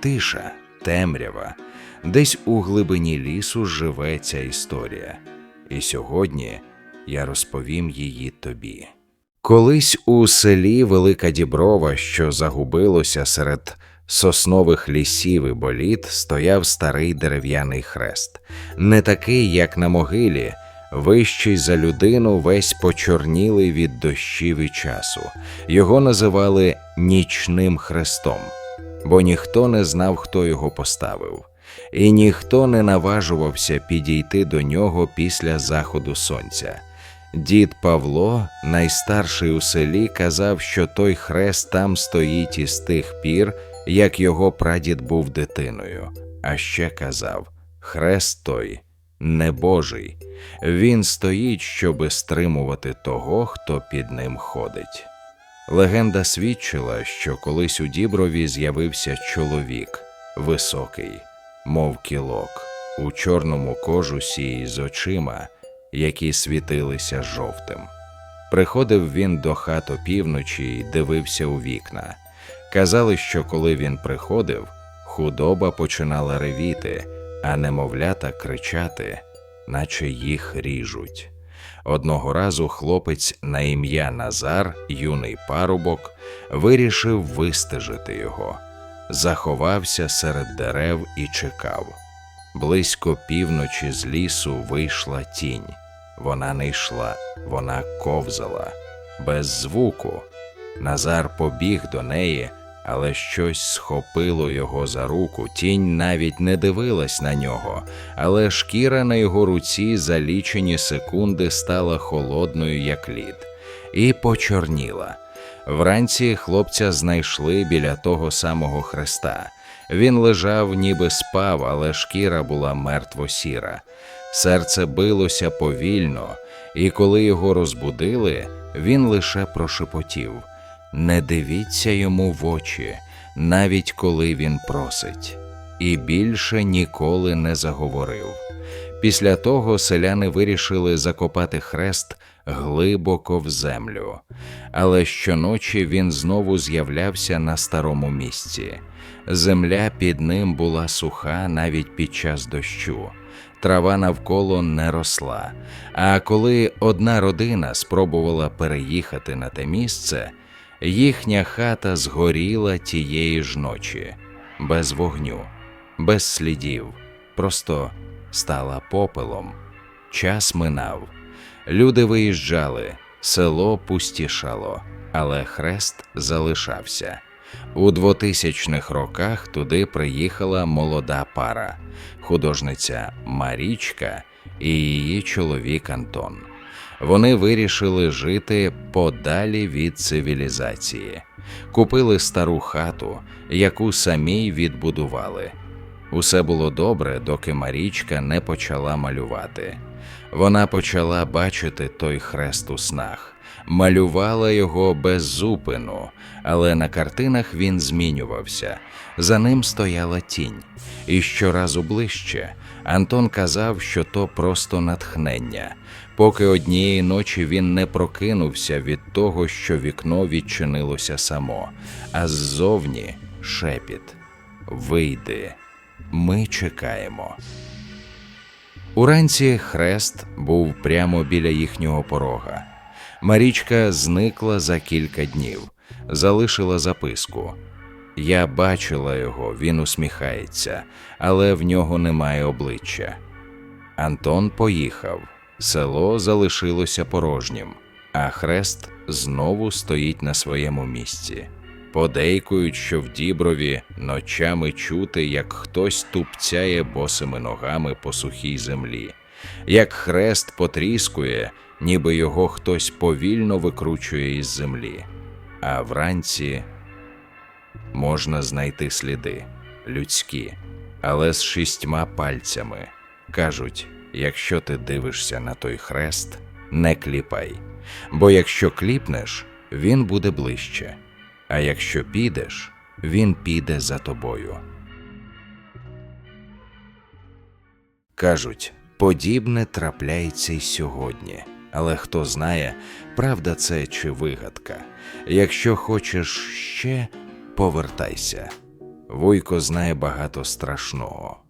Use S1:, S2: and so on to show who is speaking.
S1: тиша, темрява, десь у глибині лісу живе ця історія. І сьогодні я розповім її тобі. Колись у селі Велика Діброва, що загубилося серед соснових лісів і боліт, стояв старий дерев'яний хрест, не такий, як на могилі, вищий за людину, весь почорнілий від дощів і часу. Його називали нічним хрестом, бо ніхто не знав, хто його поставив, і ніхто не наважувався підійти до нього після заходу сонця. Дід Павло, найстарший у селі, казав, що той хрест там стоїть із тих пір, як його прадід був дитиною. А ще казав: хрест той не Божий, він стоїть, щоби стримувати того, хто під ним ходить. Легенда свідчила, що колись у діброві з'явився чоловік, високий, мов кілок, у чорному кожусі з очима, які світилися жовтим. Приходив він до хат опівночі і дивився у вікна. Казали, що коли він приходив, худоба починала ревіти, а немовлята кричати, наче їх ріжуть. Одного разу хлопець на ім'я Назар, юний парубок, вирішив вистежити його, заховався серед дерев і чекав. Близько півночі з лісу вийшла тінь. Вона не йшла, вона ковзала, без звуку. Назар побіг до неї, але щось схопило його за руку. Тінь навіть не дивилась на нього, але шкіра на його руці за лічені секунди стала холодною, як лід, і почорніла. Вранці хлопця знайшли біля того самого хреста. Він лежав, ніби спав, але шкіра була мертво сіра. Серце билося повільно, і коли його розбудили, він лише прошепотів не дивіться йому в очі, навіть коли він просить, і більше ніколи не заговорив. Після того селяни вирішили закопати хрест глибоко в землю, але щоночі він знову з'являвся на старому місці. Земля під ним була суха навіть під час дощу. Трава навколо не росла. А коли одна родина спробувала переїхати на те місце, їхня хата згоріла тієї ж ночі, без вогню, без слідів, просто стала попелом. Час минав. Люди виїжджали, село пустішало, але хрест залишався. У 2000-х роках туди приїхала молода пара, художниця Марічка і її чоловік Антон. Вони вирішили жити подалі від цивілізації, купили стару хату, яку самі відбудували. Усе було добре, доки Марічка не почала малювати. Вона почала бачити той хрест у снах, малювала його без зупину, але на картинах він змінювався. За ним стояла тінь. І щоразу ближче Антон казав, що то просто натхнення, поки однієї ночі він не прокинувся від того, що вікно відчинилося само, а ззовні шепіт Вийди, ми чекаємо. Уранці хрест був прямо біля їхнього порога. Марічка зникла за кілька днів, залишила записку. Я бачила його, він усміхається, але в нього немає обличчя. Антон поїхав, село залишилося порожнім, а хрест знову стоїть на своєму місці. Подейкують, що в діброві ночами чути, як хтось тупцяє босими ногами по сухій землі, як хрест потріскує, ніби його хтось повільно викручує із землі, а вранці можна знайти сліди людські, але з шістьма пальцями. Кажуть, якщо ти дивишся на той хрест, не кліпай, бо якщо кліпнеш, він буде ближче, а якщо підеш, він піде за тобою. Кажуть, подібне трапляється й сьогодні. Але хто знає, правда це чи вигадка. Якщо хочеш ще, повертайся. Вуйко знає багато страшного.